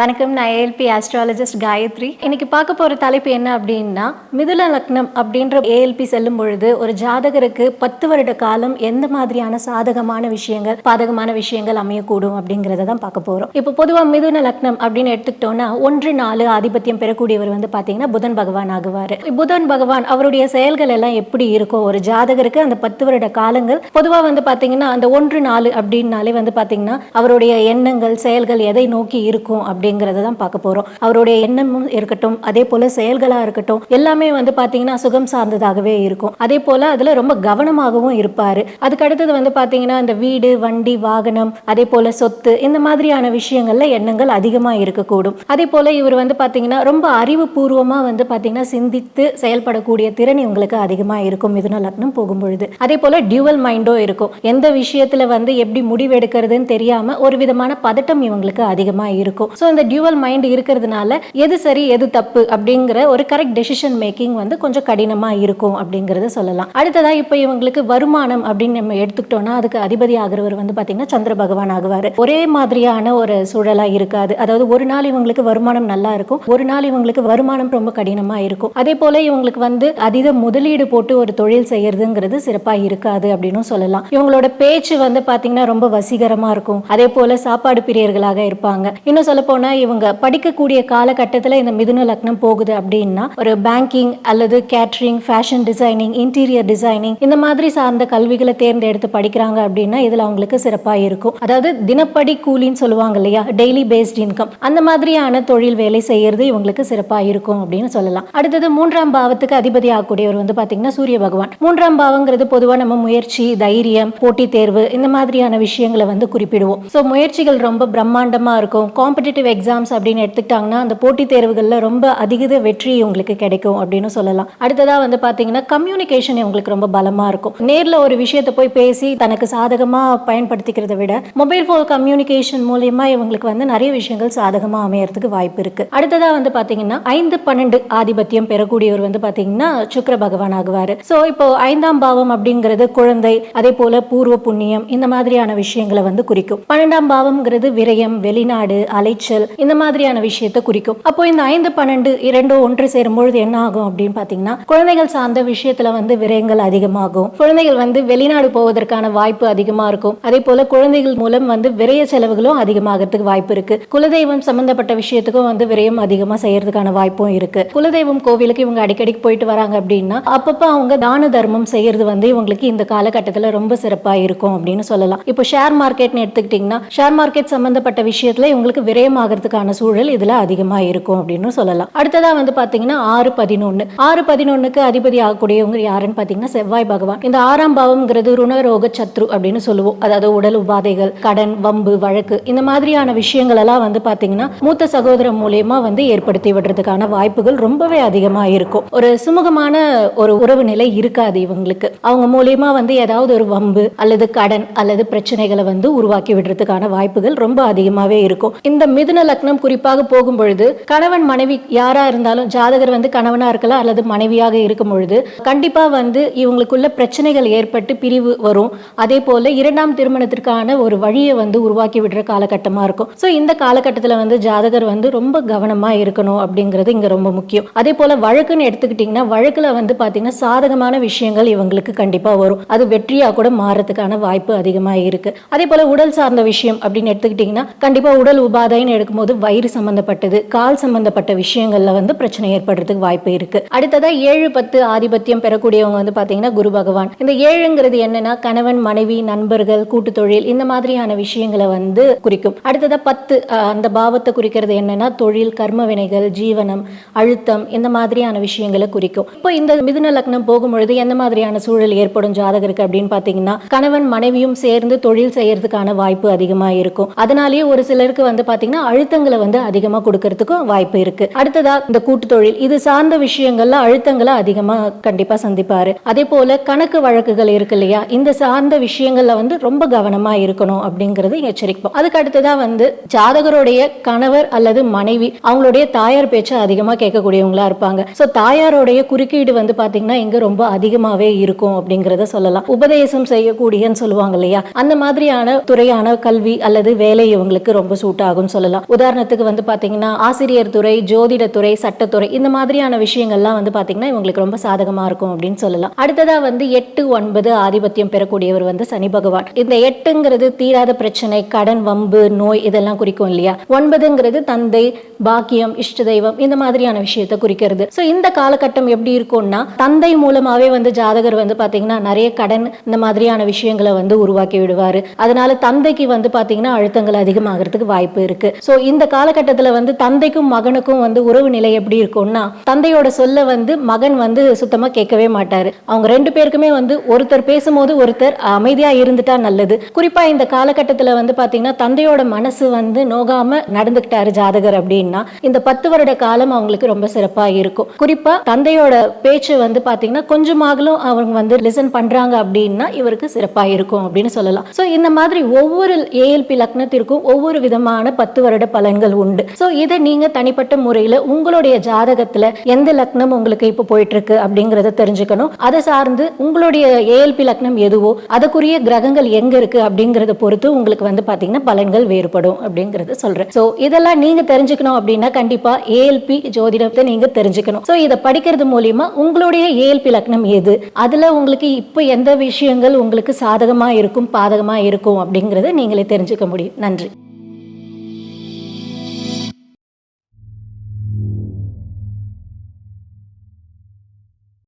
வணக்கம் நான் ALP astrologist Gayatri. இன்னைக்கு பார்க்க போற தலைப்பு என்ன அப்படின்னா மிதுன லக்னம் அப்படின்ற ஏஎல்பி செல்லும் பொழுது ஒரு ஜாதகருக்கு பத்து வருட காலம் எந்த மாதிரியான சாதகமான விஷயங்கள் பாதகமான விஷயங்கள் அமையக்கூடும் அப்படிங்கிறத தான் பார்க்க போறோம். இப்போ பொதுவாக மிதுன லக்னம் அப்படின்னு எடுத்துக்கிட்டோம்னா ஒன்று நாலு ஆதிபத்தியம் பெறக்கூடியவர் வந்து பாத்தீங்கன்னா புதன் பகவான் ஆகுவார். புதன் பகவான் அவருடைய செயல்கள் எல்லாம் எப்படி இருக்கும் ஒரு ஜாதகருக்கு அந்த பத்து வருட காலங்கள் பொதுவா வந்து பாத்தீங்கன்னா அந்த ஒன்று நாலு அப்படின்னாலே வந்து பாத்தீங்கன்னா அவருடைய எண்ணங்கள் செயல்கள் எதை நோக்கி இருக்கும் அப்படிங்கறத தான் பார்க்க போறோம். அவருடைய எண்ணமும் இருக்கட்டும் அதே போல செயல்களா இருக்கட்டும் எல்லாமே வந்து பாத்தீங்கன்னா சுகம் சார்ந்ததாகவே இருக்கும். அதே போல அதுல ரொம்ப கவனமாகவும் இருப்பாரு. அதுக்கு அடுத்தது வந்து பாத்தீங்கன்னா இந்த வீடு வண்டி வாகனம் அதே போல சொத்து இந்த மாதிரியான விஷயங்கள்ல எண்ணங்கள் அதிகமா இருக்கக்கூடும். அதே போல இவர் வந்து பாத்தீங்கன்னா ரொம்ப அறிவுபூர்வமா வந்து பாத்தீங்கன்னா சிந்தித்து செயல்படக்கூடிய திறன் இவங்களுக்கு அதிகமா இருக்கும். மிதுன லக்னம் போகும்பொழுது. அதே போல டியூவல் மைண்டோ இருக்கும். எந்த விஷயத்துல வந்து எப்படி முடிவெடுக்கிறதுன்னு தெரியாம ஒரு விதமான பதட்டம் இவங்களுக்கு அதிகமா இருக்கும். ஸோ இந்த டியூவல் மைண்ட் இருக்கிறதுனால எது சரி எது தப்பு அப்படிங்கிற ஒரு கரெக்ட் டெசிஷன் மேக்கிங் வந்து கொஞ்சம் கடினமா இருக்கும் அப்படிங்கிறத சொல்லலாம். அடுத்ததா இப்போ இவங்களுக்கு வருமானம் அப்படின்னு நம்ம எடுத்துக்கிட்டோம்னா அதுக்கு அதிபதி ஆகிறவர் வந்து பாத்தீங்கன்னா சந்திர பகவான் ஆகுவார். ஒரே மாதிரியான ஒரு சூழலா இருக்காது. அதாவது ஒரு நாள் இவங்களுக்கு வருமானம் நல்லா இருக்கும் ஒரு நாள் இவங்களுக்கு வருமானம் ரொம்ப கடினமா இருக்கும். அதே போல இவங்களுக்கு வந்து அதீத முதலீடு போட்டு ஒரு தொழில் செய்யறதுங்கிறது சிறப்பா இருக்காது அப்படின்னு சொல்லலாம். இவங்களோட பேச்சு வந்து பாத்தீங்கன்னா ரொம்ப வசீகரமா இருக்கும். அதே போல சாப்பாடு பிரியர்களாக இருப்பாங்க. இன்னும் சொல்ல போனா இவங்க படிக்கக்கூடிய காலகட்டத்தில் இந்த மிதுன லக்னம் போகுது அப்படின்னா ஒரு பேங்கிங் அல்லது catering fashion designing interior designing இந்த மாதிரி சார்ந்த கல்விகளை தேர்ந்தெடுத்து படிக்கிறாங்க அப்படின்னா இதுல அவங்களுக்கு சிறப்பாக இருக்கும். அதாவது தினப்படி கூலின்னு சொல்லுவாங்க இல்லையா? டெய்லி பேஸ்ட் இன்கம் அந்த மாதிரியான தொழில் வேலை செய்யறது இவங்களுக்கு சிறப்பாக இருக்கும் அப்படின்னு சொல்லலாம். அடுத்தது மூன்றாம் பாவத்துக்கு அதிபதி ஆகக்கூடியவர் வந்து பாத்தீங்கன்னா சூரிய பகவான். மூன்றாம் பாவங்கிறது பொதுவா நம்ம முயற்சி தைரியம் போட்டி தேர்வு இந்த மாதிரியான விஷயங்களை வந்து குறிப்பிடுவோம். ஸோ முயற்சிகள் ரொம்ப பிரம்மாண்டமா இருக்கும். காம்படிட்டிவ் எக்ஸாம்ஸ் அப்படின்னு எடுத்துக்கிட்டாங்கன்னா அந்த போட்டித் தேர்வுகளில் ரொம்ப அதிக வெற்றி உங்களுக்கு கிடைக்கும் அப்படின்னு சொல்லலாம். அடுத்ததா வந்து பாத்தீங்கன்னா கம்யூனிகேஷன் இவங்களுக்கு ரொம்ப பலமா இருக்கும். நேரில் ஒரு விஷயத்தை போய் பேசி தனக்கு சாதகமா பயன்படுத்திக்கிறத விட மொபைல் ஃபோன் கம்யூனிகேஷன் மூலியமா இவங்களுக்கு வந்து நிறைய விஷயங்கள் சாதகமாக அமையறதுக்கு வாய்ப்பு இருக்கு. அடுத்ததாக வந்து பாத்தீங்கன்னா ஐந்து பன்னெண்டு ஆதிபத்தியம் பெறக்கூடியவர் வந்து பார்த்தீங்கன்னா சுக்கர பகவான் ஆகுவார். ஸோ இப்போ ஐந்தாம் பாவம் அப்படிங்கிறது குழந்தை அதே போல பூர்வ புண்ணியம் இந்த மாதிரியான விஷயங்களை வந்து குறிக்கும். பன்னெண்டாம் பாவம்ங்கிறது விரயம் வெளிநாடு அலைச்சல் இந்த மாதிரியான விஷயத்தை குறிக்கும். அப்போ இந்த ஐந்து பன்னெண்டு இரண்டோ ஒன்று சேரும் பொழுது என்ன ஆகும் அப்படின்னு பாத்தீங்கன்னா குழந்தைகள் சார்ந்த விஷயத்துல வந்து விரயங்கள் அதிகமாகும். குழந்தைகள் வந்து வெளிநாடு போவதற்கான வாய்ப்பு அதிகமா இருக்கும். அதே போல குழந்தைகள் மூலம் வந்து விரய செலவுகளும் அதிகமாகிறதுக்கு வாய்ப்பு இருக்கு. குலதெய்வம் சம்பந்தப்பட்ட விஷயத்துக்கும் வந்து விரயம் அதிகமா செய்யறதுக்கான வாய்ப்பும் இருக்கு. குலதெய்வம் கோவிலுக்கு இவங்க அடிக்கடி போயிட்டு வராங்க அப்படின்னா அப்பப்ப அவங்க தான தர்மம் செய்யறது வந்து இவங்களுக்கு இந்த காலகட்டத்துல ரொம்ப சிறப்பா இருக்கும் அப்படின்னு சொல்லலாம். இப்போ ஷேர் மார்க்கெட்னு எடுத்துக்கிட்டீங்கன்னா ஷேர் மார்க்கெட் சம்பந்தப்பட்ட விஷயத்துல இவங்களுக்கு விரயமாக விரயமாகிறதுக்கான சூழல் இதுல அதிகமா இருக்கும் அப்படின்னு சொல்லலாம். அடுத்ததா வந்து பாத்தீங்கன்னா ஆறு பதினொன்னு. ஆறு பதினொன்னுக்கு அதிபதி ஆகக்கூடியவங்க யாருன்னு பாத்தீங்கன்னா செவ்வாய் பகவான். இந்த ஆறாம் பாவம்ங்கிறது ருணரோக சத்ரு அப்படின்னு சொல்லுவோம். அதாவது உடல் உபாதைகள் கடன் வம்பு வழக்கு இந்த மாதிரியான விஷயங்கள் எல்லாம் வந்து பாத்தீங்கன்னா மூத்த சகோதரம் மூலியமா வந்து ஏற்படுத்தி விடுறதுக்கான வாய்ப்புகள் ரொம்பவே அதிகமா இருக்கும். ஒரு சுமூகமான ஒரு உறவு நிலை இருக்காது இவங்களுக்கு. அவங்க மூலியமா வந்து ஏதாவது ஒரு வம்பு அல்லது கடன் அல்லது பிரச்சனைகளை வந்து உருவாக்கி விடுறதுக்கான வாய்ப்புகள் ரொம்ப அதிகமாவே இருக்கும். இந்த மிதுன லக்னம் குறிப்பாக போகும் பொழுது கணவன் மனைவி யாரா இருந்தாலும் ஜாதகர் வந்து கணவனா இருக்கலாம் அல்லது மனைவியாக இருக்கும் பொழுது கண்டிப்பா வந்து இவங்களுக்குள்ள பிரச்சனைகள் ஏற்பட்டு பிரிவு வரும். அதே போல இரண்டாம் திருமணத்திற்கான ஒரு வழியை வந்து உருவாக்கி விடுற காலகட்டமா இருக்கும். ஸோ இந்த காலகட்டத்தில் வந்து ஜாதகர் வந்து ரொம்ப கவனமா இருக்கணும் அப்படிங்கிறது இங்க ரொம்ப முக்கியம். அதே போல வழக்குன்னு எடுத்துக்கிட்டிங்கன்னா வழக்குல வந்து பாத்தீங்கன்னா சாதகமான விஷயங்கள் இவங்களுக்கு கண்டிப்பா வரும். அது வெற்றியா கூட மாறதுக்கான வாய்ப்பு அதிகமா இருக்கு. அதே போல உடல் சார்ந்த விஷயம் அப்படின்னு எடுத்துக்கிட்டீங்கன்னா கண்டிப்பா உடல் உபாதைன்னு எடுக்கும்போது வயிறு சம்பந்தப்பட்டது கால் சம்பந்தப்பட்ட விஷயங்கள்ல வந்து பிரச்சனை ஏற்படுறதுக்கு வாய்ப்பு இருக்கு. அடுத்ததா ஏழு பத்து ஆதிபத்தியம் பெறக்கூடியவங்க வந்து பாத்தீங்கன்னா குரு பகவான். இந்த ஏழுங்கிறது என்னன்னா கணவன் மனைவி நண்பர்கள் கூட்டு தொழில் இந்த மாதிரியான விஷயங்களை வந்து குறிக்கும். அடுத்ததா பத்து அந்த பாவத்தை குறிக்கிறது என்னன்னா தொழில் கர்ம வினைகள் ஜீவனம் அழுத்தம் இந்த மாதிரியான விஷயங்களை குறிக்கும். இப்போ இந்த மிதுன லக்னம் போகும்பொழுது எந்த மாதிரியான சூழல் ஏற்படும் ஜாதகருக்கு அப்படின்னு பாத்தீங்கன்னா கணவன் மனைவியும் சேர்ந்து தொழில் செய்யறதுக்கான வாய்ப்பு அதிகமாக இருக்கும். அதனாலேயே ஒரு சிலருக்கு வந்து பாத்தீங்கன்னா அழுத்தங்களை வந்து அதிகமாக கொடுக்கறதுக்கும் வாய்ப்பு இருக்கு. அடுத்ததா இந்த கூட்டு தொழில் இது சார்ந்த விஷயங்கள்ல அழுத்தங்களை அதிகமாக கண்டிப்பா சந்திப்பாரு. அதே போல கணக்கு வழக்குகள் இருக்கு இல்லையா? இந்த சார்ந்த விஷயங்கள்ல வந்து ரொம்ப கவனமா இருக்கணும் அப்படிங்கறது எச்சரிப்போம் அதுக்கு அடுத்ததா வந்து ஜாதகருடைய கணவர் அல்லது மனைவி அவங்களுடைய தாயார் பேச்சை அதிகமா கேட்கக்கூடியவங்களா இருப்பாங்க. ஸோ தாயாருடைய குறுக்கீடு வந்து பாத்தீங்கன்னா இங்க ரொம்ப அதிகமாவே இருக்கும் அப்படிங்கறத சொல்லலாம். உபதேசம் செய்யக்கூடியன்னு சொல்லுவாங்க இல்லையா? அந்த மாதிரியான துறையான கல்வி அல்லது வேலை இவங்களுக்கு ரொம்ப சூட் ஆகும்னு சொல்லலாம். சொல்லலாம் உதாரணத்துக்கு வந்து பாத்தீங்கன்னா ஆசிரியர் துறை ஜோதிடத்துறை சட்டத்துறை இந்த மாதிரியான விஷயங்கள்லாம் வந்து பாத்தீங்கன்னா இவங்களுக்கு ரொம்ப சாதகமா இருக்கும் அப்படின்னு சொல்லலாம். அடுத்ததா வந்து எட்டு ஒன்பது ஆதிபத்தியம் பெறக்கூடியவர் வந்து சனி பகவான். இந்த எட்டுங்கிறது தீராத பிரச்சனை கடன் வம்பு நோய் இதெல்லாம் குறிக்கும் இல்லையா? ஒன்பதுங்கிறது தந்தை பாக்கியம் இஷ்ட தெய்வம் இந்த மாதிரியான விஷயத்தை குறிக்கிறது. ஸோ இந்த காலகட்டம் எப்படி இருக்கும்னா தந்தை மூலமாவே வந்து ஜாதகர் வந்து பாத்தீங்கன்னா நிறைய கடன் இந்த மாதிரியான விஷயங்களை வந்து உருவாக்கி விடுவாரு. அதனால தந்தைக்கு வந்து பாத்தீங்கன்னா அழுத்தங்கள் அதிகமாகிறதுக்கு வாய்ப்பு இருக்கு. ஸோ இந்த காலகட்டத்தில் வந்து தந்தைக்கும் மகனுக்கும் வந்து உறவு நிலை எப்படி இருக்கும்னா தந்தையோட சொல்ல வந்து மகன் வந்து சுத்தமா கேட்கவே மாட்டாரு. அவங்க ரெண்டு பேருக்குமே வந்து ஒருத்தர் பேசும்போது ஒருத்தர் அமைதியா இருந்துட்டா நல்லது. குறிப்பா இந்த காலகட்டத்தில் வந்து பாத்தீங்கன்னா தந்தையோட மனசு வந்து நோகாம நடந்துக்கிட்டாரு ஜாதகர் அப்படின்னா இந்த பத்து வருட காலம் அவங்களுக்கு ரொம்ப சிறப்பா இருக்கும். குறிப்பா தந்தையோட பேச்சு வந்து பாத்தீங்கன்னா கொஞ்சமாகலும் அவங்க வந்து லிசன் பண்றாங்க அப்படின்னா இவருக்கு சிறப்பா இருக்கும் அப்படின்னு சொல்லலாம். ஸோ இந்த மாதிரி ஒவ்வொரு ஏஎல்பி லக்னத்திற்கும் ஒவ்வொரு விதமான பத்து வருட பலன்கள் உண்டு. ஸோ இதை நீங்க தனிப்பட்ட முறையில் உங்களுடைய ஜாதகத்துல எந்த லக்னம் உங்களுக்கு இப்போ போயிட்டு இருக்கு அப்படிங்கறத தெரிஞ்சுக்கணும். அதை சார்ந்து உங்களுடைய ஏஎல்பி லக்னம் எதுவோ அதுக்குரிய கிரகங்கள் எங்க இருக்கு அப்படிங்கறத பொறுத்து உங்களுக்கு வந்து பாத்தீங்கன்னா பலன்கள் வேறுபடும் அப்படிங்கறத சொல்றேன். ஸோ இதெல்லாம் நீங்க தெரிஞ்சுக்கணும் அப்படின்னா கண்டிப்பா ஏஎல்பி ஜோதிடத்தை நீங்க தெரிஞ்சுக்கணும். ஸோ இதை படிக்கிறது மூலியமா உங்களுடைய ஏஎல்பி லக்னம் எது அதுல உங்களுக்கு இப்போ எந்த விஷயங்கள் உங்களுக்கு சாதகமா இருக்கும் பாதகமா இருக்கும் அப்படிங்கறத நீங்களே தெரிஞ்சுக்க முடியும். நன்றி.